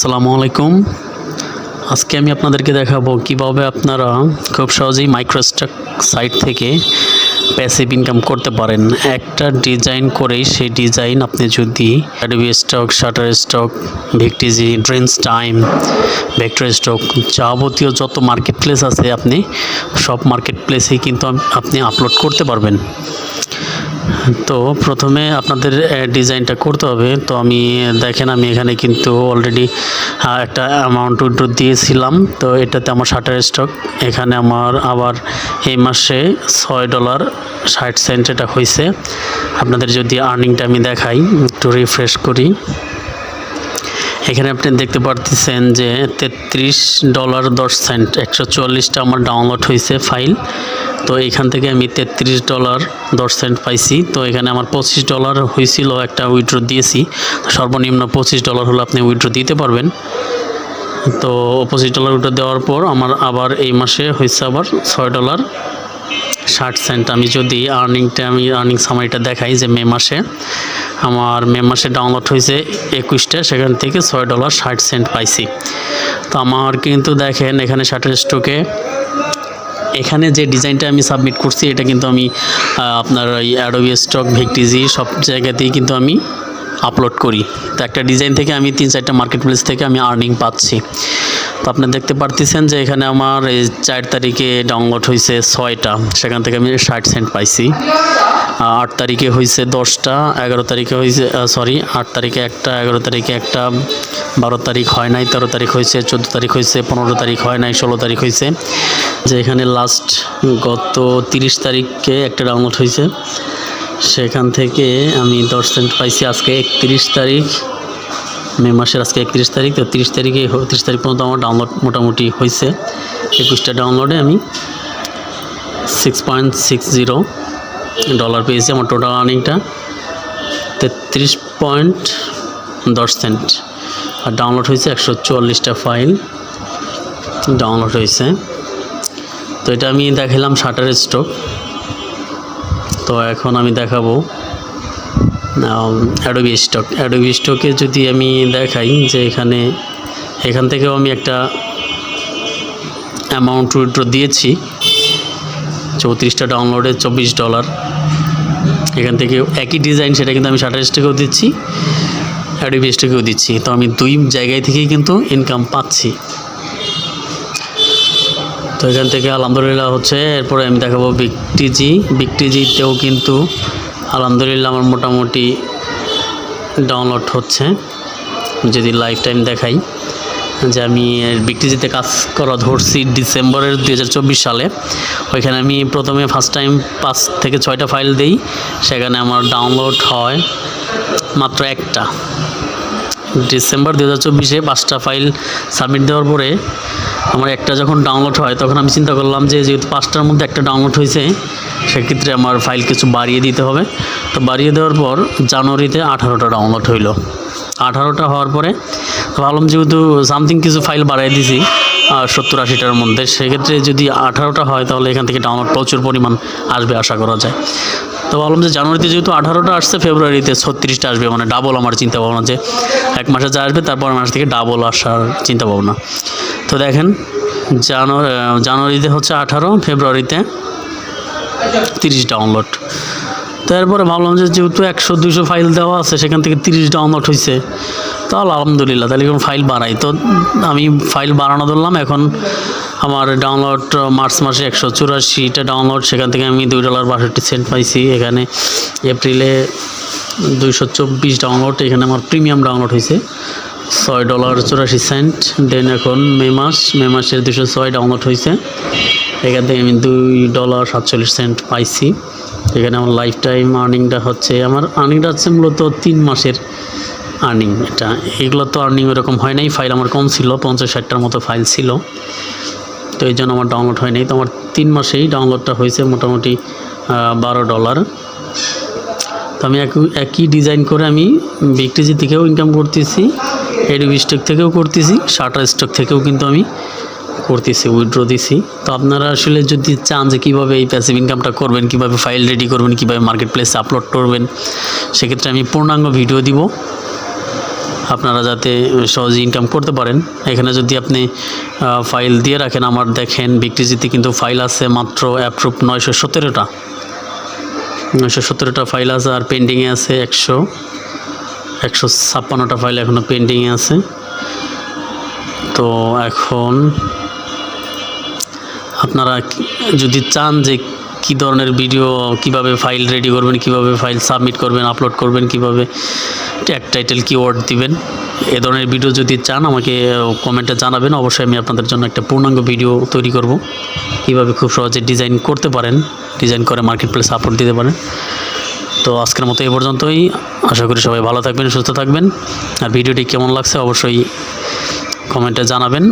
আসসালামু আলাইকুম। আজকে আমি আপনাদেরকে দেখাবো কীভাবে আপনারা খুব সহজেই মাইক্রোস্টক সাইট থেকে প্যাসিভ ইনকাম করতে পারেন। একটা ডিজাইন করেই সেই ডিজাইন আপনি যদি Adobe Stock Shutterstock Vecteezy Dreamstime VectorStock যাবতীয় যত মার্কেট প্লেস আছে আপনি, সব মার্কেট প্লেসেই কিন্তু আপনি আপলোড করতে পারবেন। তো প্রথমে আপনাদের ডিজাইনটা করতে হবে। তো আমি, দেখেন, আমি এখানে কিন্তু অলরেডি একটা অ্যামাউন্ট উইড্রো দিয়েছিলাম। তো এটাতে আমার শাটার স্টক। এখানে আমার আবার এই মাসে ছয় ডলার ষাট সেন্ট এটা হয়েছে আপনাদের যদি আর্নিংটা আমি দেখাই, একটু রিফ্রেশ করি। এখানে আপনি দেখতে পারতেছেন যে তেত্রিশ ডলার দশ সেন্ট, একশো চুয়াল্লিশটা আমার ডাউনলোড হয়েছে ফাইল তো এখান থেকে আমি তেত্রিশ ডলার দশ সেন্ট পাইছি। তো এখানে আমার পঁচিশ ডলার হয়েছিল একটা উইড্রো দিয়েছি। সর্বনিম্ন পঁচিশ ডলার হলে আপনি উইড্রো দিতে পারবেন। তো পঁচিশ ডলার উইড্রো দেওয়ার পর আমার আবার এই মাসে হয়েছে আবার ছয় ডলার ষাট সেন্ট। আমি যদি আর্নিংটা আমি আর্নিং সামারিটা দেখাই যে মে মাসে, আমার মে মাসে ডাউনলোড হয়েছে একুশটা, সেখান থেকে ছয় ডলার ষাট সেন্ট পাইছি। তো আমার কিন্তু দেখেন, এখানে ষাটের স্টকে এখানে যে ডিজাইনটা আমি সাবমিট করছি, এটা কিন্তু আমি আপনার ওই অ্যাডোবি স্টক ভেক্টিজি সব জায়গাতেই কিন্তু আমি আপলোড করি। তো একটা ডিজাইন থেকে আমি তিন চারটা মার্কেট প্লেস থেকে আমি আর্নিং পাচ্ছি। তো আপনি দেখতে পারতেছেন যে এখানে আমার এই চার তারিখে ডাউনলোড হয়েছে ছয়টা। সেখান থেকে আমি ষাট সেন্ট পাইছি। আট তারিখে হয়েছে দশটা, এগারো তারিখে হয়েছে সরি আট তারিখে একটা, এগারো তারিখে একটা, বারো তারিখ হয় নাই, তেরো তারিখ হয়েছে চোদ্দ তারিখ হয়েছে পনেরো তারিখ হয় নাই, ষোলো তারিখ হয়েছে যে এখানে লাস্ট গত তিরিশ তারিখে একটা ডাউনলোড হয়েছে। সেখান থেকে আমি দশ সেন্ট পাইছি আজকে একত্রিশ তারিখ। মে মাসের আজকে একত্রিশ তারিখ, তো তিরিশ তারিখে তিরিশ তারিখ পর্যন্ত আমার ডাউনলোড মোটামুটি হয়েছে। একুশটা ডাউনলোডে আমি six point six zero dollar পেয়েছি আমার টোটাল আর্নিংটা তেত্রিশ পয়েন্ট দশ সেন্ট আর ডাউনলোড হয়েছে একশো চুয়াল্লিশটা ফাইল ডাউনলোড হয়েছে। তো এটা আমি দেখালাম শাটার স্টক তো এখন আমি দেখাবো অ্যাডোবি স্টক অ্যাডোবি স্টকে যদি আমি দেখাই যে এখানে, এখান থেকেও আমি একটা অ্যামাউন্ট উইড্রো দিয়েছি, চৌত্রিশটা ডাউনলোডে চব্বিশ ডলার এখান থেকে একই ডিজাইন সেটা কিন্তু আমি শাটার স্টকেও দিচ্ছি, অ্যাডোবি স্টকেও দিচ্ছি। তো আমি দুই জায়গায় থেকেই কিন্তু ইনকাম পাচ্ছি। তো এখান থেকে আলহামদুলিল্লাহ হচ্ছে, এরপরে আমি দেখাবো বিকটিজি বিগটিজিতেও কিন্তু আলহামদুলিল্লাহ আমার মোটামুটি ডাউনলোড হচ্ছে। যদি লাইফ টাইম দেখাই, যে আমি বিগটিজিতে কাজ করা ধরছি ডিসেম্বরের দু হাজার চব্বিশ সালে। ওইখানে আমি প্রথমে ফার্স্ট টাইম পাঁচ থেকে ছয়টা ফাইল দিই, সেখানে আমার ডাউনলোড হয় মাত্র একটা। ডিসেম্বর দু হাজার চব্বিশে পাঁচটা ফাইল সাবমিট দেওয়ার পরে আমার একটা যখন ডাউনলোড হয়, তখন আমি চিন্তা করলাম যে যেহেতু পাঁচটার মধ্যে একটা ডাউনলোড হয়েছে সেক্ষেত্রে আমার ফাইল কিছু বাড়িয়ে দিতে হবে। তো বাড়িয়ে দেওয়ার পর জানুয়ারিতে আঠারোটা ডাউনলোড হইল। আঠারোটা হওয়ার পরে ভাবলাম যেহেতু সামথিং কিছু ফাইল বাড়িয়ে দিছি সত্তর আশিটার মধ্যে, সেক্ষেত্রে যদি আঠারোটা হয় তাহলে এখান থেকে ডাউনলোড প্রচুর পরিমাণ আসবে আশা করা যায়। তো ভাবলাম যে জানুয়ারিতে যেহেতু আঠারোটা আসছে, ফেব্রুয়ারিতে ছত্রিশটা আসবে মানে ডাবল আমার চিন্তা ভাবনা যে এক মাসে যা আসবে তারপর মাস থেকে ডাবল আসার চিন্তা ভাবনা তো দেখেন, জানুয়ারি জানুয়ারিতে হচ্ছে আঠারো, ফেব্রুয়ারিতে তিরিশ ডাউনলোড তারপরে ভাবলাম যে যেহেতু একশো দুশো ফাইল দেওয়া আছে, সেখান থেকে তিরিশ ডাউনলোড হয়েছে তাহলে আলহামদুলিল্লাহ, তাহলে এখন ফাইল বাড়াই তো আমি ফাইল বাড়ানো ধরলাম, এখন আমার ডাউনলোড মার্চ মাসে একশো চুরাশিটা ডাউনলোড সেখান থেকে আমি দুই ডলার বাষট্টি সেন্ট পাইছি। এখানে এপ্রিলে দুইশো চব্বিশ ডাউনলোড এখানে আমার প্রিমিয়াম ডাউনলোড হয়েছে ছয় ডলার চুরাশি সেন্ট দেন এখন মে মাস, মে মাসের দুশো ছয় ডাউনলোড হয়েছে এখান থেকে আমি দুই ডলার সাতচল্লিশ সেন্ট পাইছি। এখানে আমার লাইফ টাইম আর্নিংটা হচ্ছে, আমার আর্নিংটা হচ্ছে মূলত তিন মাসের আর্নিং এটা, এগুলো তো আর্নিং ওরকম হয় নাই ফাইল আমার কম ছিল, পঞ্চাশ ষাটটার মতো ফাইল ছিল। তো এই জন্য আমার ডাউনলোড হয় নাই। তো আমার তিন মাসেই ডাউনলোডটা হয়েছে মোটামুটি বারো ডলার তো আমি একই একই ডিজাইন করে আমি বিকটিজি থেকেও ইনকাম করতেছি এডিবি স্টক থেকেও করতেছি শাটার স্টক থেকেও কিন্তু আমি করতেছি উইথড্র দিছি। তো আপনারা আসলে যদি চান যে কীভাবে এই প্যাসিভ ইনকামটা করবেন, কীভাবে ফাইল রেডি করবেন, কীভাবে মার্কেট প্লেসে আপলোড করবেন, সেক্ষেত্রে আমি পূর্ণাঙ্গ ভিডিও দিব। আপনারা যাতে সহজে ইনকাম করতে পারেন। এখানে যদি আপনি ফাইল দিয়ে রাখেন, আমার দেখেন বিক্রিজিতে কিন্তু ফাইল আছে মাত্র অ্যাপ্রুভ নয়শো সতেরোটা। নয়শো সতেরোটা ফাইল আছে আর পেন্ডিংয়ে আছে একশো একশো ছাপ্পান্নটা ফাইল এখনও পেন্ডিংয়ে আছে। তো এখন আপনারা যদি চান যে কী ধরনের ভিডিও কীভাবে ফাইল রেডি করবেন, কীভাবে ফাইল সাবমিট করবেন আপলোড করবেন, কীভাবে ট্যাগ টাইটেল কিওয়ার্ড দিবেন, এ ধরনের ভিডিও যদি চান আমাকে কমেন্টে জানাবেন, অবশ্যই আমি আপনাদের জন্য একটা পূর্ণাঙ্গ ভিডিও তৈরি করব। কীভাবে খুব সহজে ডিজাইন করতে পারেন ডিজাইন করে মার্কেট প্লেস আপলোড দিতে পারেন। তো আজকের মতো এই পর্যন্তই। আশা করি সবাই ভালো থাকবেন, সুস্থ থাকবেন। আর ভিডিওটি কেমন লাগছে অবশ্যই কমেন্টে জানাবেন।